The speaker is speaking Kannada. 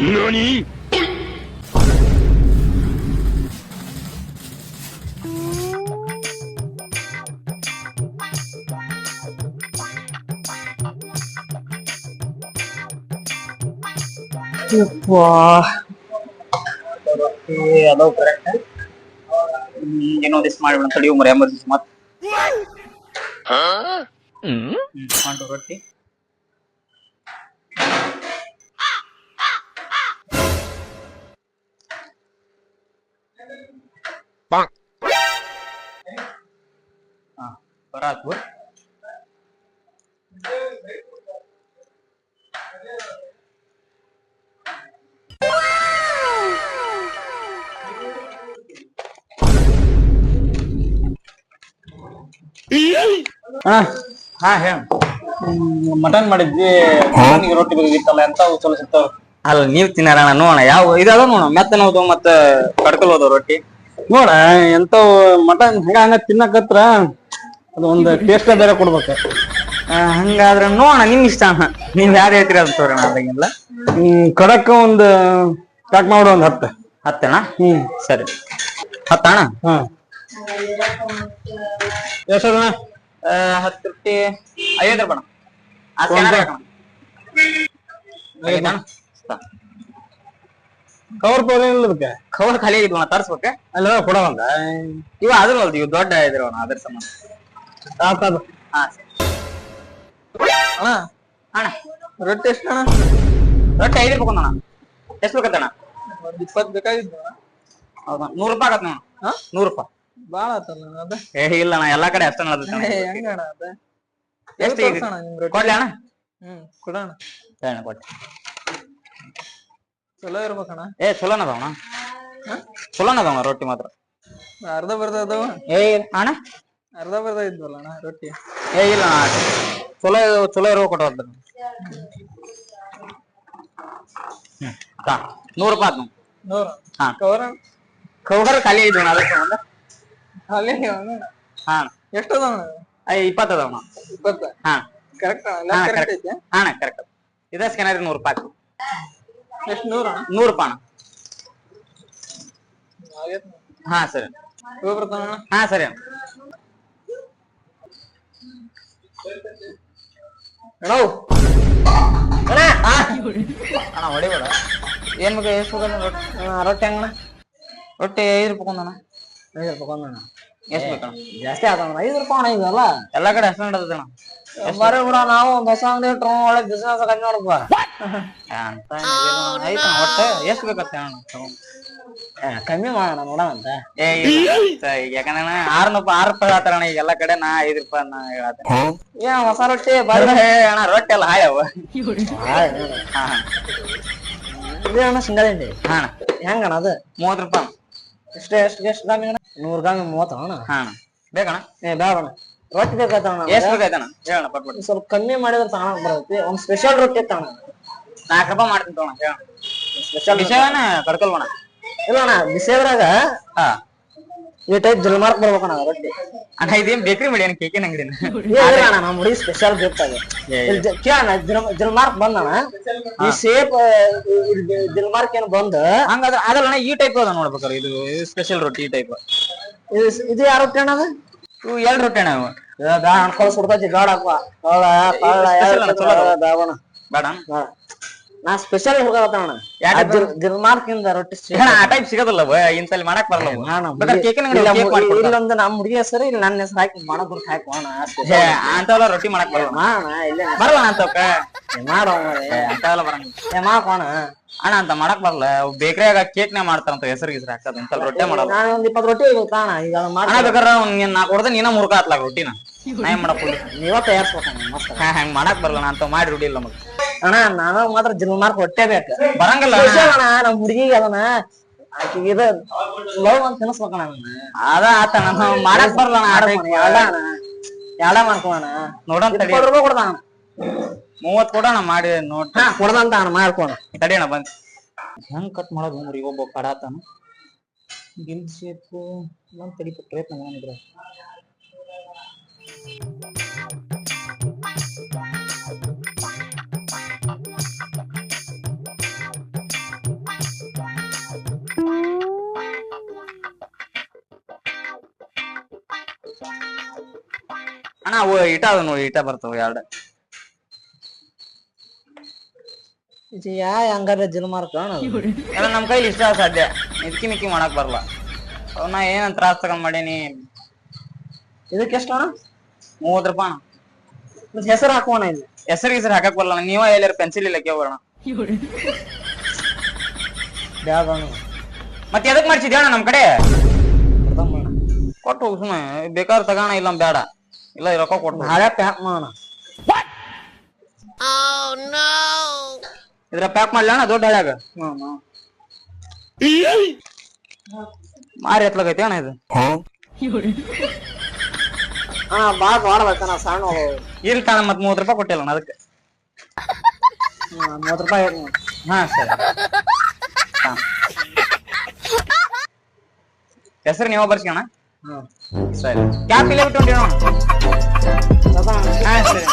何 ಅದು ಕರೆಕ್ಟ್ ಇನ್ನೊಂದಿಷ್ಟು ಮಾಡಿಬಿಡ ತಡಿಯು ಮರಿ ಎಮರ್ಜೆನ್ಸಿ ಮತ್ ಹ್ಮ್, ಮಾಡು ರೊಟ್ಟಿ ಹಾ ಬರಾತು ಹಾ ಹಾ ಹೇಳ ಮಟನ್ ಮಾಡಿದ್ವಿ ಮಟನ್ಗೆ ರೊಟ್ಟಿ ಬೇಕಾಗಿತ್ತಲ್ಲ ಎಂತ ಚಲೋ ಸಿಗ್ತಾವ ಅಲ್ಲ ನೀವ್ ತಿನ್ನಾರ ನೋಡೋಣ ಯಾವ ಇದಾದ ನೋಡ ಮೆತ್ತ ನೋದು ಮತ್ತ ಕಡ್ಕಲ್ ಹೋದವ್ ರೊಟ್ಟಿ. ನೋಡ ಎಂತವ್ ಮಟನ್ ಹಂಗ ಹಂಗ ತಿನ್ನಕತ್ರ ಅದು ಒಂದು ಟೇಸ್ಟ್ ಬೇರೆ ಕೊಡ್ಬೇಕ. ಆ, ಹಂಗಾದ್ರ ನೋಡೋಣ ನಿಮ್ ಇಷ್ಟ ಅಣ್ಣ ನೀವ್ ಯಾರು ಹೇಳ್ತೀರಿ ಅಂತ ತೋರಣ ಅದಾಗಿಲ್ಲ ಹ್ಮ್ ಕಡಕ್ ಒಂದು ಪ್ಯಾಕ್ ಮಾಡು ಒಂದ್ ಹತ್ತು. ಹತ್ತಣ ಹ್ಮ್. ಸರಿ. ಹತ್ತಣ ಹಾ. ಎಷ್ಟದಣ್ಣ ಹತ್ತು ಐವತ್ತು ರೂಪಾಯಿ ಆ ಹಾಕಣ. ಆಗೈತಣ್ಣ? ಕವರ್ ಪವರ್ ಏನಿಲ್ಲ ಅದಕ್ಕೆ ಕವರ್ ಖಾಲಿ ಆಗಿದ್ವಣ ತರ್ಸ್ಬೇಕ? ಅಲ್ಲ ಕೊಡವಂದ ಇವ ಅದ್ರ ಅಲ್ದ ಇವ್ ದೊಡ್ಡ ಇದ್ರವಣ ಅದ್ರ ಸಂಬಂಧ. ಹಾ ಸರಿ. ಅಣ್ಣ ಅಣ್ಣ. ರೊಟ್ಟಿ ಎಷ್ಟು ಅಣ್ಣ? ರೊಟ್ಟಿ ಐದು ರೂಪಾಯಿ ಕೊಂದಣ್ಣ ಎಷ್ಟು ಒಂದ್ ಇಪ್ಪತ್ತು ಬೇಕಾಗಿತ್ತು ಹೌದಾ? ನೂರು ರೂಪಾಯಿ ಆಗತ್ತ ಹಾ? ನೂರು ರೂಪಾಯಿ. ಬಾಳ ಆತಲ್ಲ ಅದ? ಏ ಇಲ್ಲ ಅಣ್ಣ ಎಲ್ಲಾ ಕಡೆ ಅಷ್ಟ ಅದ. ಎಷ್ಟು ಕೊಡ್ಲಿ ಅಣ್ಣ? ಹ್ಮ್ ಕೊಡೋಣ. ಕೊಟ್ಟೆ. ಚಲೋ ಇರ್ಬೇಕಣ್ಣ. ಏ ಚಲೋನ ಅದಾವಣ ಚಲೋನ ಅದಾವಣ ರೊಟ್ಟಿ ಮಾತ್ರ. ಅರ್ಧ ಬರ್ದ ಅದಾವ? ಏ ಅಣ್ಣ? ಅರ್ಧ ಬರ್ದ ಇದ್ವಲ್ಲ ಅಣ್ಣ ರೊಟ್ಟಿ? ಏ ಇಲ್ಲ ಅಣ್ಣ. ಚಲೋ ಚಲೋ ಇರೋ ಕೊಟ್ಟು ತಾ ನೂರು ರೂಪಾಯಿ ಆತು ನೂರು? ಹಾ. ಕವರ್? ಕವರ್ ಖಾಲಿ ಇದ್ವಣ ಅದಕ್ಕೆ ಒಂದು ಖಾಲಿ ಹಾ. ಎಷ್ಟು ಅದಾವ ಇಪ್ಪತ್ತು ಅದಾವಣ ಇಪ್ಪತ್ತ? ಹಾ. ಕರೆಕ್ಟ್ ಹಾ ಕರೆಕ್ಟ್ ಇದ ಸ್ಕ್ಯಾನರ್ ನೂರು ರೂಪಾಯಿ ಎಷ್ಟು ನೂರ ನೂರು ರೂಪಾಯಿ ಹಾ ಸರಿ. ಹೋಗಿ ಬರ್ತಾನ ಹಾ ಸರಿ ಅಣ್ಣ. ಅಣ್ಣ ಅಣ್ಣ. ಅಣ್ಣ ಹೊಡಿಬೇಡ. ಏನ್ ಬೇಕು ಎಷ್ಟು ಬೇಕು ರೊಟ್ಟಿ ಹೆಂಗಣ್ಣ ರೊಟ್ಟಿ ಐದು ರೂಪಾಯಿ ಕೊಂದಣ್ಣ ಐದು ರೂಪಾಯಿ ಅಣ್ಣ ಎಷ್ಟು ಬೇಕಣ್ಣ ಜಾಸ್ತಿ ಆತಣ್ಣ ಐದು ರೂಪಾಯಿ ಅಣ್ಣ ಇದಲ್ಲ ಎಲ್ಲಾ. ಕಡೆ ಅಷ್ಟು ನಡೆದಣ್ಣ ಬರೀ ಬಿಡ ನಾವು ಒಂದ್ ಹೊಸ ಅಂಗಡಿ ಇಟ್ರು ಒಳ್ಳೆ ಬಿಸ್ನೆಸ್ ಕಮ್ಮಿ ನೋಡಪ್ಪ ಅಂತ ಒಟ್ಟು ಎಷ್ಟು ಅಣ್ಣ ಕಮ್ಮಿ ಮಾಡೋಣ ನೋಡೋಣ ಅಂತ. ಏ ಯಾಕಂದ್ರೆ ಅಣ್ಣ ಆರು ರೂಪಾಯಿ ಆರು ರೂಪಾಯಿ ಹೇಳ್ತಾರಣ್ಣ ಈಗ ಎಲ್ಲಾ ಕಡೆ ನಾ ಐದ್ ರೂಪಾಯಿ ನಾ ಹೇಳತ್ತೆ ಏ ಹೊಸ ರೊಟ್ಟಿ ಬಾರಿ ಅಣ್ಣ ರೊಟ್ಟಿ ಎಲ್ಲ ಹಾಯವ ಹಾ ಇದು ಅಣ್ಣ ಸಿಂಗಲ್ ಹಿಂಡಿ. ಹಾ ಅಣ್ಣ. ಹೆಂಗಣ್ಣ ಅದು? ಮೂವತ್ತು ರೂಪಾಯಿ ಎಷ್ಟು ಎಷ್ಟು ಎಷ್ಟು ಗಾಮಿ ಅಣ್ಣ? ನೂರು ಗಾಮಿ ಮೂವತ್ತು ಅಣ್ಣ. ಹಾ. ಬೇಕಣ್ಣ? ಏ ಬೇಡ ಅಣ್ಣ. ರೊಟ್ಟಿ ಬೇಕಾಯ್ತಣ್ಣ ಎಷ್ಟು ಬೇಕಾಯ್ತಣ್ಣ? ಹೇಳಣ್ಣ ಪಟ್ಬಿಟ್ಟು ಸ್ವಲ್ಪ ಕಮ್ಮಿ ಮಾಡಿದ್ರೆ ತಗೊಳಕ್ ಬರುತ್ತೆ. ಒಂದ್ ಸ್ಪೆಷಲ್ ರೊಟ್ಟಿ ತಗೋಣ ನಾಲ್ಕು ರೂಪಾಯಿ ಮಾಡ್ತೀನಿ ತಗೋಣ ಸ್ಪೆಷಲ್ ವಿಷಯನ ಕಡ್ಕೊಲ್ವಣ ಇಲ್ಲ ಅಣ್ಣ ಬಿಸಿದ್ರಾಗ ಹಾ. ಈ ಟೈಪ್ ಜಲ್ಮಾರ್ಕ್ ಬರ್ಬೇಕಣ್ಣ ರೊಟ್ಟಿ. ಅಣ್ಣ ಇದೇನ್ ಬೇಕ್ರಿ ಮಾಡಿ ಏನ್ ಕೇಕಿನ ಅಂಗಡಿನ ಏ, ಇಲ್ಲ ಅಣ್ಣ ನಮ್ಮ ಹುಡುಗಿ ಸ್ಪೆಷಲ್ ಗಿಫ್ಟ್ ಅದು. ಏ, ಇಲ್ಲಿ ಜ- ಕೇಳಣ್ಣ ಜಲ್ಮಾರ್ಕ್ ಬಂದಣ್ಣ ಈ ಸೇಪ್ ಜಲ್ಮಾರ್ಕ್ ಏನ್ ಬಂದ? ಹಂಗಾದ್ರೆ ಅದಲ್ಲ ಈ ಟೈಪ್ ಅದ ನೋಡ್ಬೇಕಾರ ಇದು ಸ್ಪೆಷಲ್ ರೊಟ್ಟಿ ಈ ಟೈಪ್ ಇದು ಯಾವ ರೊಟ್ಟಿ ಅಣ್ಣ ಅದು? ಇವು ಎರಡು ರೊಟ್ಟಿ ಅಣ್ಣ ಕಳ್ಳ ಕಳ್ಳ ಅಣ್ಣ, ಚಲೋ ಬೇಡ. ನಾ ಸ್ಪೆಷಲ್ type? ಜಲ್ಮಾರ್ಕ್ ರೊಟ್ಟಿ ಆ ಟೈಪ್ ಸಿಗೋದಿಲ್ಲ ಇಂತಲ್ಲಿ ಮಾಡಕ್ ಬರಲ್ಲ. ಇಲ್ಲೊಂದು ನಮ್ಮ ಹುಡುಗಿ ಹೆಸರು ಇಲ್ಲಿ ನನ್ನ ಹೆಸರು ಹಾಕಿ ಮಾಡಕ್ ಹಾಕಿ ಮಾಡೋಣ ಏ, ಅಂತವೆಲ್ಲ ರೊಟ್ಟಿ ಮಾಡಕ್ ಬರಲ್ಲ. ಬರಲ್ಲ ಅಂತವಕ್ಕ ಮಾಡೋ ಅಂತವೆಲ್ಲ ಬರಂಗಿಲ್ಲ ಏ ಮಾಡ್ಕೋಣ ಅಣ್ಣ ಅಂತ ಮಾಡಕ್ ಬರಲ್ಲ. ಬೇಕ್ರಿಯಾಗ ಕೇಕ್ ನೇ ಮಾಡ್ತಾರಂತ ಹೆಸರು ಗಿಸ್ರು ಹಾಕದ. ಇಂತಲ್ಲಿ ರೊಟ್ಟಿ ಮಾಡಲ್ಲ ನಾನು ಒಂದ್ ಇಪ್ಪತ್ತು ರೊಟ್ಟಿ ತಾಣ ಈಗ ಅಣ್ಣ ನಿನ್ನ ಬೇಕಾದ್ರೆ ಒಂದ್ ನೀನ್ ನಾಲ್ಕು ನೀನ ಮುರ್ಕ ಹಾಕ್ಲಾಕ ರೊಟ್ಟಿನ? ನಾ ಏನ್ ಮಾಡಕ್ ನೀವ ತಯಾರಿಸ್ಬೇಕಣ್ಣ ಮಸ್ತ್ ಹಾ ಹಂಗ್ ಮಾಡಕ್ ಬರಲ್ಲ ಅಂತ ಮಾಡಿ ರೂಢಿ ಇಲ್ಲ ನಮಗ್. ಅಣ್ಣ ನಾನು ಮಾತ್ರ ಜಿಲ್ಮಾರ್ಕ್ ಹೊಟ್ಟೆ ಬೇಕು. ಬರಂಗಲ್ಲ ಅಣ್ಣ. ನಮ್ ಹುಡುಗಿಗೆ ಅದನ್ನ ಆಕಿಗೆ ಇದು ಲವ್ ಅಂತ ತಿನ್ಸ್ಬೇಕಣ್ಣ ಅದ ಆತ ನಾನು ಮಾಡಕ್ ಬರಲ್ಲ ಅಣ್ಣ ಅಣ್ಣ. ಮಾಡ್ಕೋಣ ನೋಡೋಣ ತಡಿ. ರೂಪಾಯಿ ಕೊಡ್ತಾನ. ಮೂವತ್ ಕೊಡೋಣ ಮಾಡಿ ನೋಡ್ ಹಾ ಕೊಡ್ದಂತ ಅಣ್ಣ ಮಾಡ್ಕೋಣ ತಡಿ ಅಣ್ಣ ಬಂದ್ ಹೆಂಗ್ ಕಟ್ ಮಾಡೋದು ಹುಡುಗಿ ಒಬ್ಬ ಕಡಾತಾನ. ಗಿಲ್ ಶೇಪ್ ಒಂದ್ ತಡಿ ಪ್ರಯತ್ನ ಮಾಡಿದ್ರ ಅಣ್ಣ ಅವು ಇಟ ಅದ ನೋಡಿ ಇಟ ಬರ್ತಾವ ಎರಡು. ಇದು ಯಾ ಹಂಗಾರ ಜನ್ಮಾರ್ ಕಾಣ ನಮ್ ಕೈಲಿ ಇಷ್ಟ ಸಾಧ್ಯ. ಇದಕ್ಕಿ ಮಿಕ್ಕಿ ಮಾಡಕ್ ಬರಲ್ಲ ಅವ್ನ ಏನಂತ ತ್ರಾಸ ತಗೊಂಡ್ ಮಾಡೀನಿ. ಇದಕ್ಕೆ ಎಷ್ಟು ಅಣ್ಣ? ಮೂವತ್ ರೂಪಾಯಿ ಮತ್ತೆ ಹೆಸರು ಹಾಕೋಣ ಇಲ್ಲಿ. ಹೆಸರು ಗಿಸರು ಹಾಕಕ್ ಬರಲ್ಲ ನೀವ ಎಲ್ಲಾರು ಪೆನ್ಸಿಲ್ ಇಲ್ಲ ಕೇಳೋಣ ಬ್ಯಾಡ ಎದಕ್ ಮಾಡ್ಸಿದ್ಯ ಅಣ್ಣ ನಮ್ ಕಡೆ? ಕೊಟ್ಟು ಹೋಗು ಸುಮ್ಮನೆ ಬೇಕಾದ್ರೆ ತಗೋಣ ಇಲ್ಲ ಬೇಡ. ಇಲ್ಲ ರೊಕ್ಕ ಕೊಟ್ಟು. ಹಳೆ ಪ್ಯಾಕ್ ಮಾಡೋಣ. ಇದ್ರ ಪ್ಯಾಕ್ ಮಾಡ್ಲಣ್ಣ ದೊಡ್ಡ ಹಳ್ಯಾಗ? ಮಾರಿ ಎತ್ಲಾಗೈತಿ ಅಣ್ಣ ಇದು. ಹಾ ಬಾಳ ಮಾಡ್ಬೇಕ ನಾ ಸಣ್ಣ ಇಲ್ ತಾನ ಮತ್ ಮೂವತ್ ರೂಪಾಯಿ ಕೊಟ್ಟಿಲ್ಲ ಅದಕ್ಕ. ಅದಕ್ಕೆ ಮೂವತ್ ರೂಪಾಯಿ ಹಾ ಸರಿ. ಹೆಸರು ನೀವು ಬರ್ಸ್ಕೋಣ? ಸರಿ. ಕ್ಯಾಪ್ ಇಲ್ಲೇ ಬಿಟ್ಟು ಹಾ ಸರಿ.